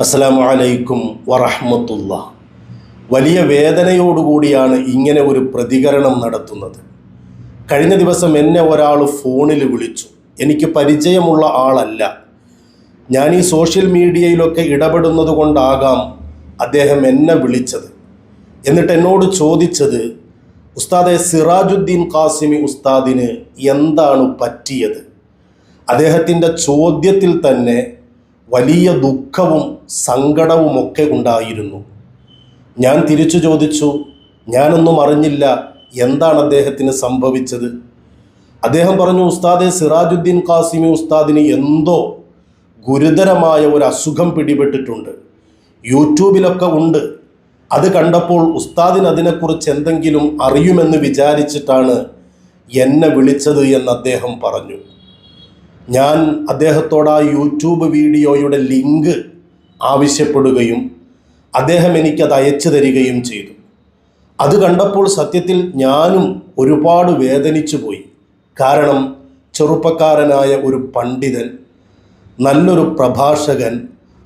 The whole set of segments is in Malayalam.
അസ്സലാമു അലൈക്കും വറഹ്മത്തുള്ള. വലിയ വേദനയോടുകൂടിയാണ് ഇങ്ങനെ ഒരു പ്രതികരണം നടത്തുന്നത്. കഴിഞ്ഞ ദിവസം എന്നെ ഒരാൾ ഫോണിൽ വിളിച്ചു. എനിക്ക് പരിചയമുള്ള ആളല്ല. ഞാൻ ഈ സോഷ്യൽ മീഡിയയിലൊക്കെ ഇടപെടുന്നത് കൊണ്ടാകാം അദ്ദേഹം എന്നെ വിളിച്ചത്. എന്നിട്ട് എന്നോട് ചോദിച്ചത് ഉസ്താദെ സിറാജുദ്ദീൻ ഖാസിമി ഉസ്താദിന് എന്താണ് പറ്റിയത്? അദ്ദേഹത്തിന്റെ ചോദ്യത്തിൽ തന്നെ വലിയ ദുഃഖവും സങ്കടവുമൊക്കെ ഉണ്ടായിരുന്നു. ഞാൻ തിരിച്ചു ചോദിച്ചു ഞാനൊന്നും അറിഞ്ഞില്ല എന്താണ് അദ്ദേഹത്തിന് സംഭവിച്ചത്? അദ്ദേഹം പറഞ്ഞു ഉസ്താദെ സിറാജുദ്ദീൻ ഖാസിമി ഉസ്താദിന് എന്തോ ഗുരുതരമായ ഒരു അസുഖം പിടിപെട്ടിട്ടുണ്ട്. യൂട്യൂബിലൊക്കെ ഉണ്ട്. അത് കണ്ടപ്പോൾ ഉസ്താദിന് അതിനെക്കുറിച്ച് എന്തെങ്കിലും അറിയുമെന്ന് വിചാരിച്ചിട്ടാണ് എന്നെ വിളിച്ചത് എന്ന് അദ്ദേഹം പറഞ്ഞു. ഞാൻ അദ്ദേഹത്തോട് ആ യൂട്യൂബ് വീഡിയോയുടെ ലിങ്ക് ആവശ്യപ്പെടുകയും അദ്ദേഹം എനിക്കത് അയച്ചു തരികയും ചെയ്തു. അത് കണ്ടപ്പോൾ സത്യത്തിൽ ഞാനും ഒരുപാട് വേദനിച്ചു പോയി. കാരണം ചെറുപ്പക്കാരനായ ഒരു പണ്ഡിതൻ നല്ലൊരു പ്രഭാഷകൻ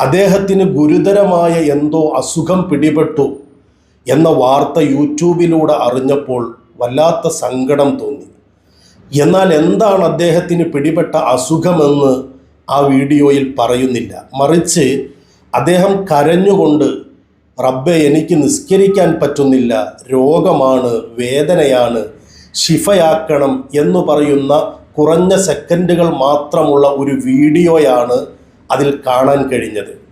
അദ്ദേഹത്തിന് ഗുരുതരമായ എന്തോ അസുഖം പിടിപെട്ടു എന്ന വാർത്ത യൂട്യൂബിലൂടെ അറിഞ്ഞപ്പോൾ വല്ലാത്ത സങ്കടം തോന്നി. എന്നാൽ എന്താണ് അദ്ദേഹത്തിന് പിടിപെട്ട അസുഖമെന്ന് ആ വീഡിയോയിൽ പറയുന്നില്ല. മറിച്ച് അദ്ദേഹം കരഞ്ഞുകൊണ്ട് റബ്ബെ എനിക്ക് നിസ്കരിക്കാൻ പറ്റുന്നില്ല. രോഗമാണ് വേദനയാണ്. ശിഫയാക്കണം എന്ന് പറയുന്ന കുറഞ്ഞ സെക്കൻഡുകൾ മാത്രമുള്ള ഒരു വീഡിയോയാണ് അതിൽ കാണാൻ കഴിഞ്ഞത്.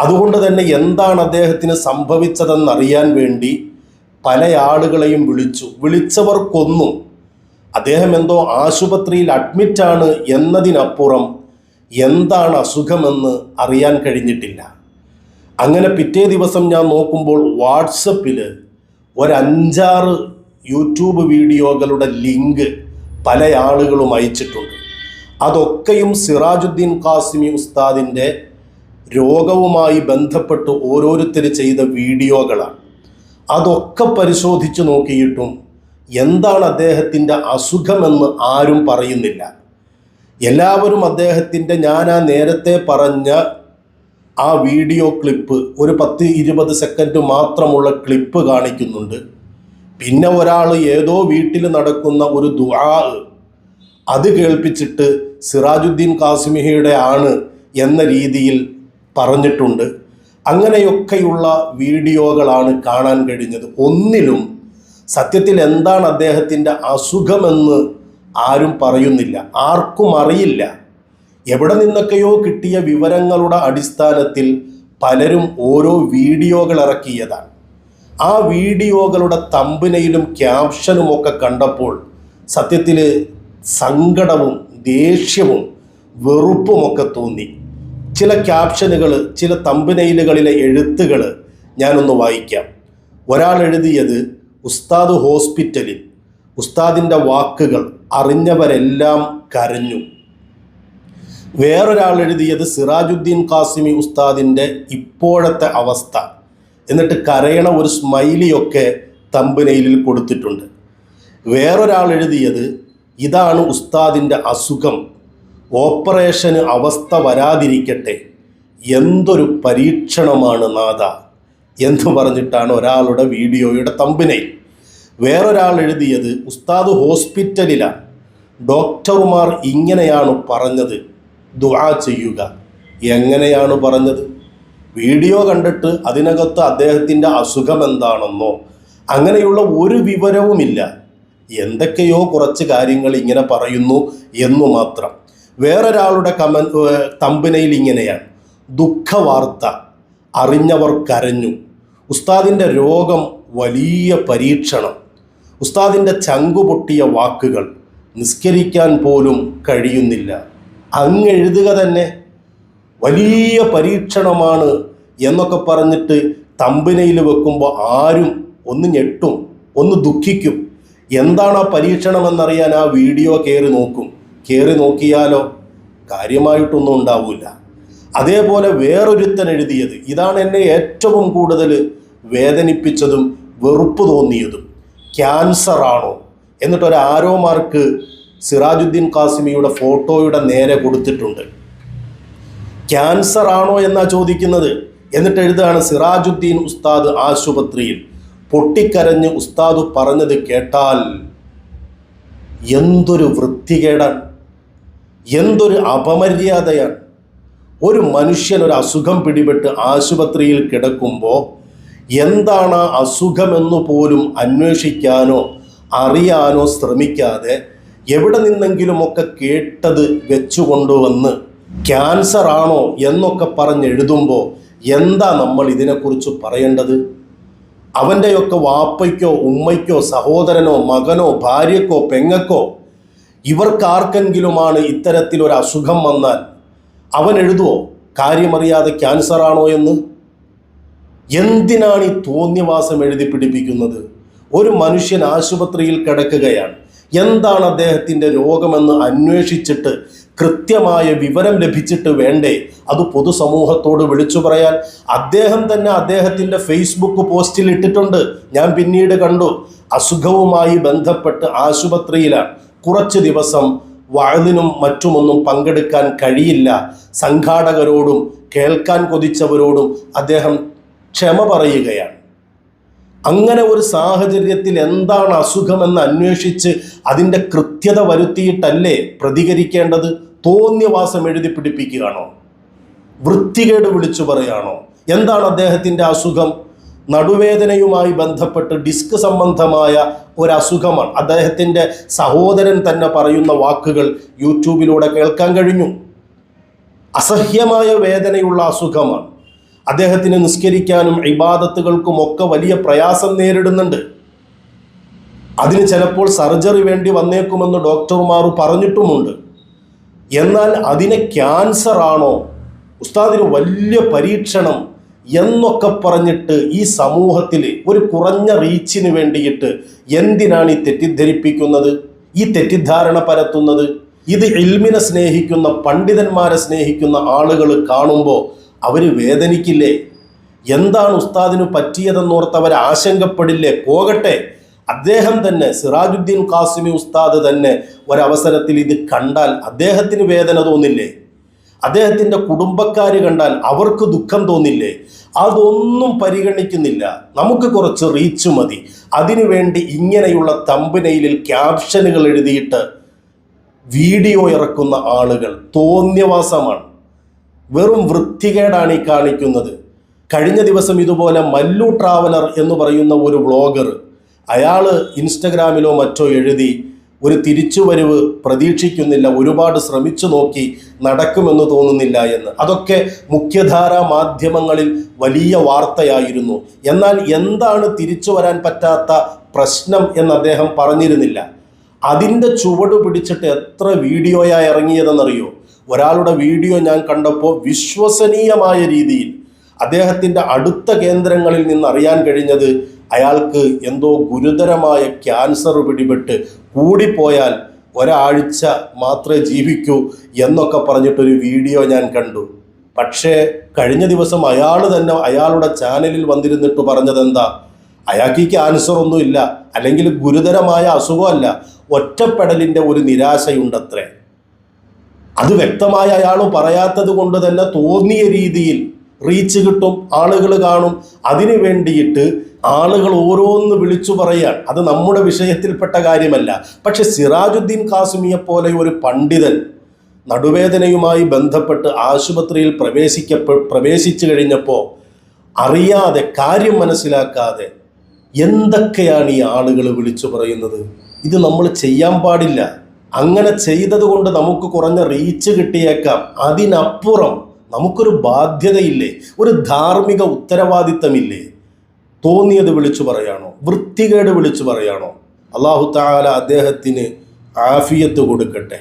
അതുകൊണ്ട് തന്നെ എന്താണ് അദ്ദേഹത്തിന് സംഭവിച്ചതെന്നറിയാൻ വേണ്ടി പല ആളുകളെയും വിളിച്ചു. വിളിച്ചവർക്കൊന്നും അദ്ദേഹം എന്തോ ആശുപത്രിയിൽ അഡ്മിറ്റാണ് എന്നതിനപ്പുറം എന്താണ് അസുഖമെന്ന് അറിയാൻ കഴിഞ്ഞിട്ടില്ല. അങ്ങനെ പിറ്റേ ദിവസം ഞാൻ നോക്കുമ്പോൾ വാട്സപ്പിൽ ഒരഞ്ചാറ് യൂട്യൂബ് വീഡിയോകളുടെ ലിങ്ക് പല ആളുകളും അയച്ചിട്ടുണ്ട്. അതൊക്കെയും സിറാജുദ്ദീൻ ഖാസിമി ഉസ്താദിന്റെ രോഗവുമായി ബന്ധപ്പെട്ട് ഓരോരുത്തർ ചെയ്ത വീഡിയോകളാണ്. അതൊക്കെ പരിശോധിച്ച് നോക്കിയിട്ടും എന്താണ് അദ്ദേഹത്തിന്റെ അസുഖമെന്ന് ആരും പറയുന്നില്ല. എല്ലാവരും അദ്ദേഹത്തിന്റെ ഞാൻ ആ നേരത്തെ പറഞ്ഞ ആ വീഡിയോ ക്ലിപ്പ് ഒരു പത്ത് ഇരുപത് സെക്കൻഡ് മാത്രമുള്ള ക്ലിപ്പ് കാണിക്കുന്നുണ്ട്. പിന്നെ ഒരാൾ ഏതോ വീട്ടിൽ നടക്കുന്ന ഒരു ദുആ അത് കേൾപ്പിച്ചിട്ട് സിറാജുദ്ദീൻ കാസിമിഹയുടെ ആണ് എന്ന രീതിയിൽ പറഞ്ഞിട്ടുണ്ട്. അങ്ങനെയൊക്കെയുള്ള വീഡിയോകളാണ് കാണാൻ കഴിഞ്ഞത്. ഒന്നിലും സത്യത്തിൽ എന്താണ് അദ്ദേഹത്തിന്റെ അസുഖമെന്ന് ആരും പറയുന്നില്ല. ആർക്കും അറിയില്ല. എവിടെ നിന്നൊക്കെയോ കിട്ടിയ വിവരങ്ങളുടെ അടിസ്ഥാനത്തിൽ പലരും ഓരോ വീഡിയോകൾ ഇറക്കിയതാണ്. ആ വീഡിയോകളുടെ തമ്പിനയിലും ക്യാപ്ഷനും ഒക്കെ കണ്ടപ്പോൾ സത്യത്തിൽ സങ്കടവും ദേഷ്യവും വെറുപ്പുമൊക്കെ തോന്നി. ചില ക്യാപ്ഷനുകൾ ചില തമ്പനയിലുകളിലെ എഴുത്തുകൾ ഞാനൊന്ന് വായിക്കാം. ഒരാൾ എഴുതിയത് ഉസ്താദ് ഹോസ്പിറ്റലിൽ ഉസ്താദിന്റെ വാക്കുകൾ അറിഞ്ഞവരെല്ലാം കരഞ്ഞു. വേറൊരാൾ എഴുതിയത് സിറാജുദ്ദീൻ കാസിമി ഉസ്താദിന്റെ ഇപ്പോഴത്തെ അവസ്ഥ. എന്നിട്ട് കരയണ ഒരു സ്മൈലിയൊക്കെ തമ്പനയിലിൽ കൊടുത്തിട്ടുണ്ട്. വേറൊരാൾ എഴുതിയത് ഇതാണ് ഉസ്താദിന്റെ അസുഖം. ഓപ്പറേഷന് അവസ്ഥ വരാതിരിക്കട്ടെ. എന്തൊരു പരീക്ഷണമാണ് നാഥ. എന്ന് പറഞ്ഞിട്ടാണ് ഒരാളുടെ വീഡിയോയുടെ തമ്പിനയിൽ വേറൊരാൾ എഴുതിയത് ഉസ്താദ് ഹോസ്പിറ്റലിലാണ്. ഡോക്ടർമാർ ഇങ്ങനെയാണ് പറഞ്ഞത്. ദുആ ചെയ്യുക. എങ്ങനെയാണ് പറഞ്ഞത്? വീഡിയോ കണ്ടിട്ട് അതിനകത്ത് അദ്ദേഹത്തിന്റെ അസുഖം എന്താണെന്നോ അങ്ങനെയുള്ള ഒരു വിവരവുമില്ല. എന്തൊക്കെയോ കുറച്ച് കാര്യങ്ങൾ ഇങ്ങനെ പറയുന്നു എന്നു മാത്രം. വേറൊരാളുടെ കമൻ തമ്പിനയിൽ ഇങ്ങനെയാണ്. ദുഃഖവാർത്ത. അറിഞ്ഞവർ കരഞ്ഞു. ഉസ്താദിന്റെ രോഗം വലിയ പരീക്ഷണം. ഉസ്താദിന്റെ ചങ്കുപൊട്ടിയ വാക്കുകൾ നിസ്കരിക്കാൻ പോലും കഴിയുന്നില്ല. അങ്ങെഴുതുക തന്നെ. വലിയ പരീക്ഷണമാണ് എന്നൊക്കെ പറഞ്ഞിട്ട് തമ്പിനയിൽ വെക്കുമ്പോൾ ആരും ഒന്ന് ഞെട്ടും ഒന്ന് ദുഃഖിക്കും. എന്താണ് ആ പരീക്ഷണം എന്നറിയാൻ ആ വീഡിയോ കയറി നോക്കും. കയറി നോക്കിയാലോ കാര്യമായിട്ടൊന്നും ഉണ്ടാവില്ല അതേപോലെ വേറൊരുത്തൻ എഴുതിയത് ഇതാണ് എന്നെ ഏറ്റവും കൂടുതൽ വേദനിപ്പിച്ചതും വെറുപ്പ് തോന്നിയതും. ക്യാൻസർ ആണോ? എന്നിട്ട് ഒരു ആരോ മാർക്ക് സിറാജുദ്ദീൻ കാസിമിയുടെ ഫോട്ടോയുടെ നേരെ കൊടുത്തിട്ടുണ്ട്. ക്യാൻസർ ആണോ എന്നാ ചോദിക്കുന്നത്? എന്നിട്ട് എഴുതാണ് സിറാജുദ്ദീൻ ഉസ്താദ് ആശുപത്രിയിൽ പൊട്ടിക്കരഞ്ഞ് ഉസ്താദ് പറഞ്ഞത് കേട്ടാൽ എന്തൊരു വൃത്തികേടാണ് എന്തൊരു അപമര്യാദയാണ്. ഒരു മനുഷ്യൻ ഒരു അസുഖം പിടിപെട്ട് ആശുപത്രിയിൽ കിടക്കുമ്പോൾ എന്താണ് ആ അസുഖമെന്ന് പോലും അന്വേഷിക്കാനോ അറിയാനോ ശ്രമിക്കാതെ എവിടെ നിന്നെങ്കിലുമൊക്കെ കേട്ടത് വെച്ചുകൊണ്ടുവന്ന് ക്യാൻസർ ആണോ എന്നൊക്കെ പറഞ്ഞെഴുതുമ്പോൾ എന്താ നമ്മൾ ഇതിനെക്കുറിച്ച് പറയേണ്ടത്? അവന്റെയൊക്കെ വാപ്പയ്ക്കോ ഉമ്മയ്ക്കോ സഹോദരനോ മകനോ ഭാര്യക്കോ പെങ്ങക്കോ ഇവർക്കാർക്കെങ്കിലുമാണ് ഇത്തരത്തിലൊരു അസുഖം വന്നാൽ അവൻ എഴുതുവോ? കാര്യമറിയാതെ ക്യാൻസർ ആണോ എന്ന്? എന്തിനാണ് ഈ തോന്നിവാസം എഴുതി പിടിപ്പിക്കുന്നത്? ഒരു മനുഷ്യൻ ആശുപത്രിയിൽ കിടക്കുകയാണ്. എന്താണ് അദ്ദേഹത്തിന്റെ രോഗമെന്ന് അന്വേഷിച്ചിട്ട് കൃത്യമായ വിവരം ലഭിച്ചിട്ട് വേണ്ടേ? അത് പൊതുസമൂഹത്തോട് വിളിച്ചു പറയാൻ. അദ്ദേഹം തന്നെ അദ്ദേഹത്തിന്റെ ഫേസ്ബുക്ക് പോസ്റ്റിൽ ഇട്ടിട്ടുണ്ട്. ഞാൻ പിന്നീട് കണ്ടു. അസുഖവുമായി ബന്ധപ്പെട്ട് ആശുപത്രിയിലാണ്. കുറച്ച് ദിവസം വാഴ്ന്നിനും മറ്റുമൊന്നും പങ്കെടുക്കാൻ കഴിയില്ല. സംഘാടകരോടും കേൾക്കാൻ കൊതിച്ചവരോടും അദ്ദേഹം ക്ഷമ പറയുകയാണ്. അങ്ങനെ ഒരു സാഹചര്യത്തിൽ എന്താണ് അസുഖമെന്ന് അന്വേഷിച്ച് അതിന്റെ കൃത്യത വരുത്തിയിട്ടല്ലേ പ്രതികരിക്കേണ്ടത്? തോന്നിയവാസം എഴുതി പിടിപ്പിക്കുകയാണോ? വൃത്തികേട് വിളിച്ചു പറയാണോ? എന്താണ് അദ്ദേഹത്തിന്റെ അസുഖം? നടുവേദനയുമായി ബന്ധപ്പെട്ട് ഡിസ്ക് സംബന്ധമായ ഒരു അസുഖമാണ് അദ്ദേഹത്തിന്റെ സഹോദരൻ തന്നെ പറയുന്ന വാക്കുകൾ യൂട്യൂബിലൂടെ കേൾക്കാൻ കഴിഞ്ഞു. അസഹ്യമായ വേദനയുള്ള അസുഖമാണ്. അദ്ദേഹത്തിന് നിസ്കരിക്കാനും ഇബാദത്തുകൾക്കും ഒക്കെ വലിയ പ്രയാസം നേരിടുന്നുണ്ട്. അതിന് ചിലപ്പോൾ സർജറി വേണ്ടി വന്നേക്കുമെന്ന് ഡോക്ടർമാർ പറഞ്ഞിട്ടുമുണ്ട്. എന്നാൽ അതിനെ ക്യാൻസർ ആണോ ഉസ്താദിന് വലിയ പരീക്ഷണം എന്നൊക്കെ പറഞ്ഞിട്ട് ഈ സമൂഹത്തിൽ ഒരു കുറഞ്ഞ റീച്ചിന് വേണ്ടിയിട്ട് എന്തിനാണ് ഈ തെറ്റിദ്ധരിപ്പിക്കുന്നത്? ഈ തെറ്റിദ്ധാരണ പരത്തുന്നത്? ഇത് ഇൽമിനെ സ്നേഹിക്കുന്ന പണ്ഡിതന്മാരെ സ്നേഹിക്കുന്ന ആളുകൾ കാണുമ്പോൾ അവർ വേദനിക്കില്ലേ? എന്താണ് ഉസ്താദിന് പറ്റിയതെന്നോർത്ത് അവർ ആശങ്കപ്പെടില്ലേ? പോകട്ടെ. അദ്ദേഹം തന്നെ സിറാജുദ്ദീൻ കാസിമി ഉസ്താദ് തന്നെ ഒരവസരത്തിൽ ഇത് കണ്ടാൽ അദ്ദേഹത്തിന് വേദന തോന്നില്ലേ? അദ്ദേഹത്തിന്റെ കുടുംബക്കാർ കണ്ടാൽ അവർക്ക് ദുഃഖം തോന്നില്ലേ? അതൊന്നും പരിഗണിക്കുന്നില്ല. നമുക്ക് കുറച്ച് റീച്ച് മതി. അതിനുവേണ്ടി ഇങ്ങനെയുള്ള തമ്പനയിലിൽ ക്യാപ്ഷനുകൾ എഴുതിയിട്ട് വീഡിയോ ഇറക്കുന്ന ആളുകൾ തോന്നിയവാസമാണ്. വെറും വൃത്തികേടാണ് ഈ കാണിക്കുന്നത്. കഴിഞ്ഞ ദിവസം ഇതുപോലെ മല്ലു ട്രാവലർ എന്ന് പറയുന്ന ഒരു വ്ളോഗർ അയാൾ ഇൻസ്റ്റഗ്രാമിലോ മറ്റോ എഴുതി ഒരു തിരിച്ചുവരവ് പ്രതീക്ഷിക്കുന്നില്ല ഒരുപാട് ശ്രമിച്ചു നോക്കി നടക്കുമെന്ന് തോന്നുന്നില്ല എന്ന്. അതൊക്കെ മുഖ്യധാരാ മാധ്യമങ്ങളിൽ വലിയ വാർത്തയായിരുന്നു. എന്നാൽ എന്താണ് തിരിച്ചു വരാൻ പറ്റാത്ത പ്രശ്നം എന്ന് അദ്ദേഹം പറഞ്ഞിരുന്നില്ല. അതിന്റെ ചുവട് പിടിച്ചിട്ട് എത്ര വീഡിയോയാ ഇറങ്ങിയതെന്നറിയോ? ഒരാളുടെ വീഡിയോ ഞാൻ കണ്ടപ്പോൾ വിശ്വസനീയമായ രീതിയിൽ അദ്ദേഹത്തിന്റെ അടുത്ത കേന്ദ്രങ്ങളിൽ നിന്ന് അറിയാൻ കഴിഞ്ഞത് അയാൾക്ക് എന്തോ ഗുരുതരമായ ക്യാൻസർ പിടിപെട്ട് കൂടിപ്പോയാൽ ഒരാഴ്ച മാത്രമേ ജീവിക്കൂ എന്നൊക്കെ പറഞ്ഞിട്ടൊരു വീഡിയോ ഞാൻ കണ്ടു. പക്ഷേ കഴിഞ്ഞ ദിവസം അയാൾ തന്നെ അയാളുടെ ചാനലിൽ വന്നിരുന്നിട്ട് പറഞ്ഞത് എന്താ അയാൾക്ക് ഈ ക്യാൻസർ ഒന്നുമില്ല അല്ലെങ്കിൽ ഗുരുതരമായ അസുഖമല്ല ഒറ്റപ്പെടലിന്റെ ഒരു നിരാശയുണ്ടത്രേ. അത് വ്യക്തമായി അയാൾ പറയാത്തത് കൊണ്ട് തന്നെ തോന്നിയ രീതിയിൽ റീച്ച് കിട്ടും ആളുകൾ കാണും. അതിനു വേണ്ടിയിട്ട് ആളുകൾ ഓരോന്ന് വിളിച്ചു പറയാൻ. അത് നമ്മുടെ വിഷയത്തിൽപ്പെട്ട കാര്യമല്ല. പക്ഷെ സിറാജുദ്ദീൻ കാസിമിയെ പോലെ ഒരു പണ്ഡിതൻ നടുവേദനയുമായി ബന്ധപ്പെട്ട് ആശുപത്രിയിൽ പ്രവേശിക്കപ്പെ പ്രവേശിച്ചു കഴിഞ്ഞപ്പോൾ അറിയാതെ കാര്യം മനസ്സിലാക്കാതെ എന്തൊക്കെയാണ് ഈ ആളുകൾ വിളിച്ചു പറയുന്നത്? ഇത് നമ്മൾ ചെയ്യാൻ പാടില്ല. അങ്ങനെ ചെയ്തത് കൊണ്ട് നമുക്ക് കുറഞ്ഞ റീച്ച് കിട്ടിയേക്കാം. അതിനപ്പുറം നമുക്കൊരു ബാധ്യതയില്ലേ? ഒരു ധാർമ്മിക ഉത്തരവാദിത്തമില്ലേ? തോന്നിയത് വിളിച്ചു പറയാണോ? വൃത്തികേട് വിളിച്ചു പറയാണോ? അള്ളാഹു താല അദ്ദേഹത്തിന് ആഫിയത്ത് കൊടുക്കട്ടെ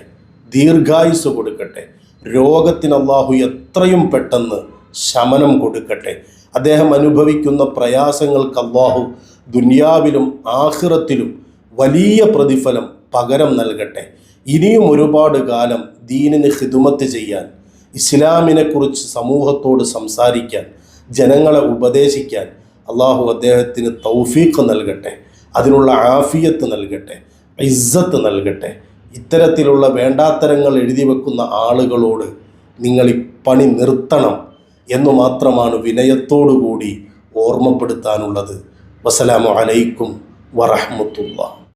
ദീർഘായുസ് കൊടുക്കട്ടെ രോഗത്തിന് അള്ളാഹു എത്രയും പെട്ടെന്ന് ശമനം കൊടുക്കട്ടെ. അദ്ദേഹം അനുഭവിക്കുന്ന പ്രയാസങ്ങൾക്ക് അള്ളാഹു ദുനിയാവിലും ആഹ്റത്തിലും വലിയ പ്രതിഫലം പകരം നൽകട്ടെ. ഇനിയും ഒരുപാട് കാലം ദീനിന് ഹിതുമത്ത് ചെയ്യാൻ ഇസ്ലാമിനെക്കുറിച്ച് സമൂഹത്തോട് സംസാരിക്കാൻ ജനങ്ങളെ ഉപദേശിക്കാൻ അള്ളാഹു അദ്ദേഹത്തിന് തൗഫീഖ് നൽകട്ടെ അതിനുള്ള ആഫിയത്ത് നൽകട്ടെ ഇസ്സത്ത് നൽകട്ടെ. ഇത്തരത്തിലുള്ള വേണ്ടാത്തരങ്ങൾ എഴുതി വെക്കുന്ന ആളുകളോട് നിങ്ങൾ ഈ പണി നിർത്തണം എന്ന് മാത്രമാണ് വിനയത്തോടുകൂടി ഓർമ്മപ്പെടുത്താനുള്ളത്. വസ്സലാമു അലൈക്കും വറഹ്മത്തുള്ളാഹി.